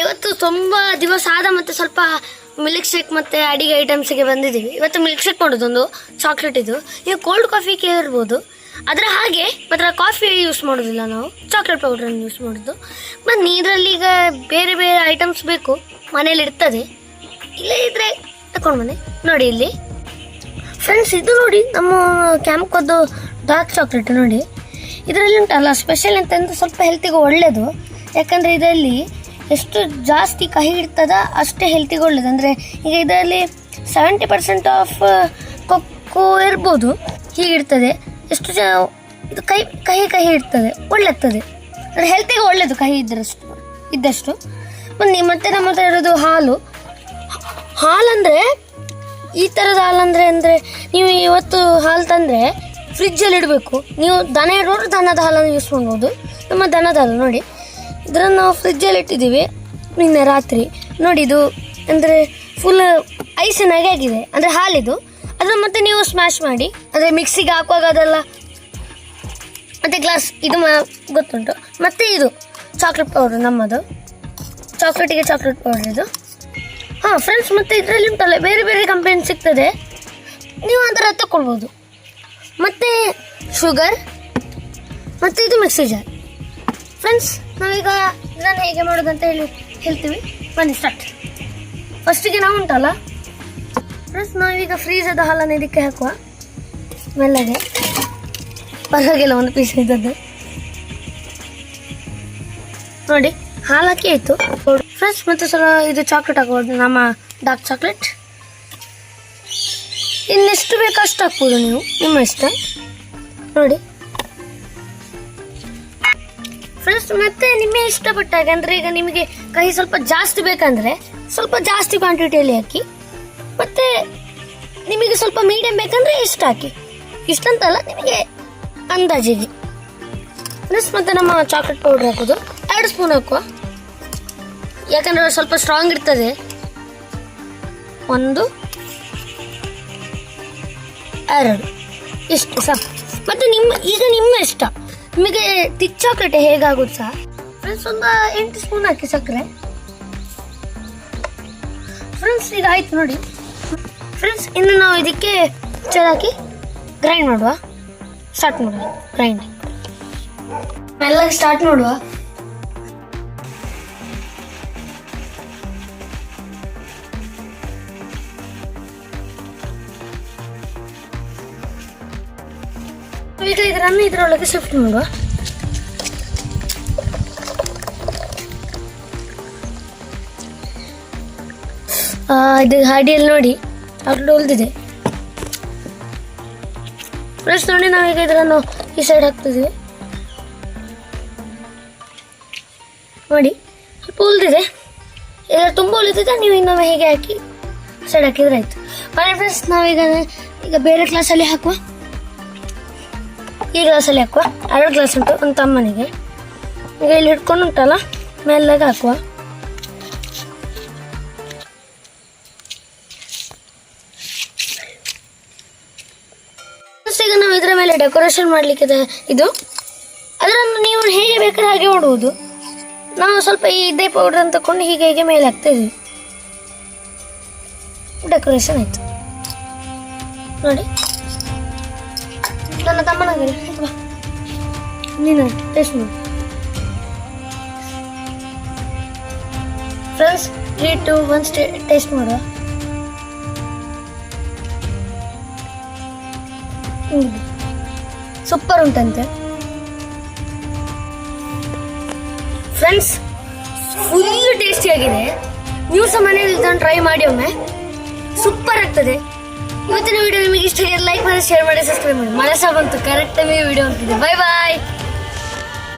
ಇವತ್ತು ತುಂಬ ದಿವಸ ಆದ ಮತ್ತೆ ಸ್ವಲ್ಪ ಮಿಲ್ಕ್ ಶೇಕ್ ಮತ್ತೆ ಅಡಿಗೆ ಐಟಮ್ಸ್ಗೆ ಬಂದಿದ್ದೀವಿ. ಇವತ್ತು ಮಿಲ್ಕ್ ಶೇಕ್ ಮಾಡೋದೊಂದು ಚಾಕ್ಲೇಟ್ ಇದು. ಈಗ ಕೋಲ್ಡ್ ಕಾಫಿ ಕೇಳಿರ್ಬೋದು ಅದರ ಹಾಗೆ ಮಾತ್ರ ಕಾಫಿ ಯೂಸ್ ಮಾಡೋದಿಲ್ಲ ನಾವು. ಚಾಕ್ಲೇಟ್ ಪೌಡ್ರನ್ನು ಯೂಸ್ ಮಾಡೋದು. ಬನ್ನಿ, ಇದರಲ್ಲಿ ಈಗ ಬೇರೆ ಬೇರೆ ಐಟಮ್ಸ್ ಬೇಕು. ಮನೇಲಿ ಇರ್ತದೆ. ಇಲ್ಲೇ ಇದ್ರೆ ತಕೊಂಡ್ ಬನ್ನಿ. ನೋಡಿ ಇಲ್ಲಿ. ಫ್ರೆಂಡ್ಸ್ ಇದು ನೋಡಿ ನಮ್ಮ ಕ್ಯಾಂಪ್ಕೊದ್ದು ಡಾರ್ಕ್ ಚಾಕ್ಲೇಟ್ ನೋಡಿ. ಇದರಲ್ಲಿ ಉಂಟಲ್ಲ ಸ್ಪೆಷಲ್ ಅಂತಂದ್ರೆ ಸ್ವಲ್ಪ ಹೆಲ್ತಿಗೆ ಒಳ್ಳೆಯದು ಯಾಕಂದರೆ ಇದರಲ್ಲಿ ಎಷ್ಟು ಜಾಸ್ತಿ ಕಹಿ ಇರ್ತದ, ಅಷ್ಟೇ ಹೆಲ್ತಿಗೆ ಒಳ್ಳೇದು. ಅಂದರೆ ಈಗ ಇದರಲ್ಲಿ ಸೆವೆಂಟಿ ಪರ್ಸೆಂಟ್ ಆಫ್ ಕೊಕ್ಕು ಇರ್ಬೋದು ಹೀಗಿರ್ತದೆ ಎಷ್ಟು ಜನ, ಇದು ಕಹಿ ಕಹಿ ಕಹಿ ಇರ್ತದೆ, ಒಳ್ಳೆತ್ತದೆ. ಅಂದರೆ ಹೆಲ್ತಿಗೆ ಒಳ್ಳೆಯದು ಕಹಿ ಇದ್ದರಷ್ಟು, ಇದ್ದಷ್ಟು. ಬನ್ನಿ, ಮತ್ತೆ ನಮ್ಮ ಹತ್ರ ಇರೋದು ಹಾಲು. ಹಾಲಂದರೆ ಈ ಥರದ ಹಾಲಂದರೆ ಅಂದರೆ ನೀವು ಇವತ್ತು ಹಾಲು ತಂದರೆ ಫ್ರಿಜ್ಜಲ್ಲಿ ಇಡಬೇಕು. ನೀವು ದನ ಇರೋರು ದನದ ಹಾಲನ್ನು ಯೂಸ್ ಮಾಡ್ಬೋದು. ನಮ್ಮ ದನದ ಹಾಲು ನೋಡಿ. ಇದನ್ನು ನಾವು ಫ್ರಿಜ್ಜಲ್ಲಿ ಇಟ್ಟಿದ್ದೀವಿ. ನಿನ್ನೆ ರಾತ್ರಿ. ನೋಡಿ ಇದು ಅಂದರೆ ಫುಲ್ ಐಸಿನಾಗೆ ಆಗಿದೆ. ಅಂದರೆ ಹಾಲಿದು. ಅದನ್ನು ಮತ್ತೆ ನೀವು ಸ್ಮ್ಯಾಶ್ ಮಾಡಿ. ಅಂದರೆ ಮಿಕ್ಸಿಗೆ ಹಾಕುವಾಗ ಅದೆಲ್ಲ ಮತ್ತು ಗ್ಲಾಸ್ ಇದು ಮಾ ಗೊತ್ತುಂಟು. ಮತ್ತು ಇದು ಚಾಕ್ಲೇಟ್ ಪೌಡರ್ ನಮ್ಮದು. ಚಾಕ್ಲೇಟಿಗೆ ಚಾಕ್ಲೇಟ್ ಪೌಡ್ರ್ ಇದು. ಹಾಂ ಫ್ರೆಂಡ್ಸ್ ಮತ್ತು ಇದರಲ್ಲಿ ಉಂಟಲ್ಲ, ಬೇರೆ ಬೇರೆ ಕಂಪನಿ ಸಿಗ್ತದೆ. ನೀವು ಅದರ ತಗೊಳ್ಬೋದು ಮತ್ತು ಶುಗರ್ ಮತ್ತು ಇದು ಮಿಕ್ಸಿ ಜಾರ್ ಫ್ರೆಂಡ್ಸ್ ನಾವೀಗ ಇದನ್ನು ಹೇಗೆ ಮಾಡೋದು ಅಂತ ಹೇಳಿ ಹೇಳ್ತೀವಿ. ಬನ್ನಿ ಸ್ಟಾರ್ಟ್ ಫಸ್ಟಿಗೆ ನಾವು ಉಂಟಲ್ಲ? ಫ್ರೆಂಡ್ಸ್ ನಾವೀಗ ಫ್ರೀಜದ ಹಾಲನ್ನು ಇದಕ್ಕೆ ಹಾಕುವ. ಮೆಲ್ಲಗೆ ಪರವಾಗಿಲ್ಲ, ಒಂದು ಪೀಸ್ ಇದ್ದದ್ದು. ನೋಡಿ ಹಾಲಕ್ಕಿ ಆಯಿತು. ಫ್ರೆಂಡ್ಸ್ ಮತ್ತು ಸ್ವಲ್ಪ ಇದು ಚಾಕ್ಲೇಟ್ ಹಾಕ್ಬೋದು, ನಮ್ಮ ಡಾರ್ಕ್ ಚಾಕ್ಲೇಟ್ ಇನ್ನೆಷ್ಟು ಬೇಕು ಅಷ್ಟು ಹಾಕ್ಬೋದು ನೀವು, ನಿಮ್ಮ ಇಷ್ಟ. ನೋಡಿ. ಫ್ರೆಂಡ್ಸ್ ಮತ್ತೆ ನಿಮಗೆ ಇಷ್ಟಪಟ್ಟ ಹಾಗೆ ಅಂದರೆ ಈಗ ನಿಮಗೆ ಕಹಿ ಸ್ವಲ್ಪ ಜಾಸ್ತಿ ಬೇಕಂದರೆ ಸ್ವಲ್ಪ ಜಾಸ್ತಿ ಕ್ವಾಂಟಿಟಿಯಲ್ಲಿ ಹಾಕಿ, ಮತ್ತೆ ನಿಮಗೆ ಸ್ವಲ್ಪ ಮೀಡಿಯಂ ಬೇಕಂದರೆ ಇಷ್ಟು ಹಾಕಿ. ಇಷ್ಟಂತಲ್ಲ ನಿಮಗೆ ಅಂದಾಜಿಗೆ. ಫ್ರೆಂಡ್ಸ್ ಮತ್ತು ನಮ್ಮ ಚಾಕ್ಲೇಟ್ ಪೌಡ್ರ್ ಹಾಕೋದು. ಎರಡು ಸ್ಪೂನ್ ಹಾಕುವ. ಯಾಕಂದರೆ ಸ್ವಲ್ಪ ಸ್ಟ್ರಾಂಗ್ ಇರ್ತದೆ. ಒಂದು, ಎರಡು. ಇಷ್ಟು ಸಾಕು ಮತ್ತು ನಿಮ್ಮ, ಈಗ ನಿಮ್ಮ ಇಷ್ಟ. ನಿಮಗೆ ತಿಕ್ ಚಾಕ್ಲೇಟ್ ಹೇಗಾಗುತ್ತೆ? ಸಹ ಫ್ರೆಂಡ್ಸ್ ಒಂದು ಎಂಟು ಸ್ಪೂನ್ ಹಾಕಿ ಸಕ್ಕರೆ. ಫ್ರೆಂಡ್ಸ್ ಈಗ ಆಯ್ತು ನೋಡಿ. ಫ್ರೆಂಡ್ಸ್ ಇನ್ನು ನಾವು ಇದಕ್ಕೆ ಚೆನ್ನಾಗಿ ಗ್ರೈಂಡ್ ಮಾಡುವ. ಸ್ಟಾರ್ಟ್ ಮಾಡುವ. ಗ್ರೈಂಡ್ ಎಲ್ಲ ಸ್ಟಾರ್ಟ್ ಮಾಡುವ. ಈಗ ಇದರನ್ನು ಇದರೊಳಗೆ ಶಿಫ್ಟ್ ಮಾಡುವ ಇದು ಹಾಡಿಯಲ್ಲಿ ನೋಡಿ ಅವ್ರು ಉಳಿದಿದೆ. ಫ್ರೆಶ್ ನೋಡಿ ನಾವೀಗ ಇದರನ್ನು ಈ ಸೈಡ್ ಹಾಕ್ತಿದ್ವಿ. ನೋಡಿ, ಸ್ವಲ್ಪ ಉಳಿದಿದೆ. ಇದರ ತುಂಬ ಉಳಿದಿದೆ, ನೀವು ಇನ್ನೊಮ್ಮೆ ಹೇಗೆ ಹಾಕಿ ಸೈಡ್ ಹಾಕಿದ್ರೆ ಆಯಿತು. ಬನ್ನಿ ಫ್ರೆಂಡ್ಸ್ ನಾವೀಗ ಈಗ ಬೇರೆ ಕ್ಲಾಸಲ್ಲಿ ಹಾಕುವ. ಈ ಗ್ಲಾಸಲ್ಲಿ ಹಾಕುವ. ಎರಡು ಗ್ಲಾಸ್ ಉಂಟು, ಒಂದು ತಮ್ಮನಿಗೆ. ಈಗ ಇಲ್ಲಿ ಹಿಡ್ಕೊಂಡು ಉಂಟಲ್ಲ ಮೇಲಾಗ ಹಾಕುವ. ಈಗ ನಾವು ಇದರ ಮೇಲೆ ಡೆಕೋರೇಷನ್ ಮಾಡಲಿಕ್ಕೆ ಇದು ಅದರನ್ನು ನೀವು ಹೇಗೆ ಬೇಕಾದ್ರೆ ಹಾಗೆ ಮಾಡುವುದು ನಾವು ಸ್ವಲ್ಪ ಈ ಇದೇ ಪೌಡರ್ ಅಂತ ತಕೊಂಡು ಹೀಗೆ ಹೀಗೆ ಮೇಲೆ ಹಾಕ್ತಾ ಡೆಕೋರೇಷನ್ ಆಯಿತು. ನೋಡಿ. ನನ್ನ ತಮ್ಮನಾಗಲಿ ಬಾ ನೀನು ಟೇಸ್ಟ್ ಮಾಡು. Friends three two one stay taste ಮಾಡುವ ಸೂಪರ್ ಉಂಟಂತೆ. ಫ್ರೆಂಡ್ಸ್ ಫುಲ್ ಟೇಸ್ಟಿ ಆಗಿದೆ. ನೀವು ಸಹ ಮನೆಯಲ್ಲಿ ಇದನ್ನು ಟ್ರೈ ಮಾಡಿ ಒಮ್ಮೆ. ಸೂಪರ್ ಆಗ್ತದೆ. ಇವತ್ತಿನ ವಿಡಿಯೋ ನಿಮಗೆ ಇಷ್ಟ ಲೈಕ್ ಮಾಡಿ ಶೇರ್ ಮಾಡಿ ಸಬ್ಸ್ಕ್ರೈಬ್ ಮಾಡಿ. ಮಳೆ ಸಹ ಬಂತು ಕರೆಕ್ಟ್ ಟೈಮಿಗೆ ವಿಡಿಯೋ ಅಂತಿದೆ ಬೈ ಬಾಯ್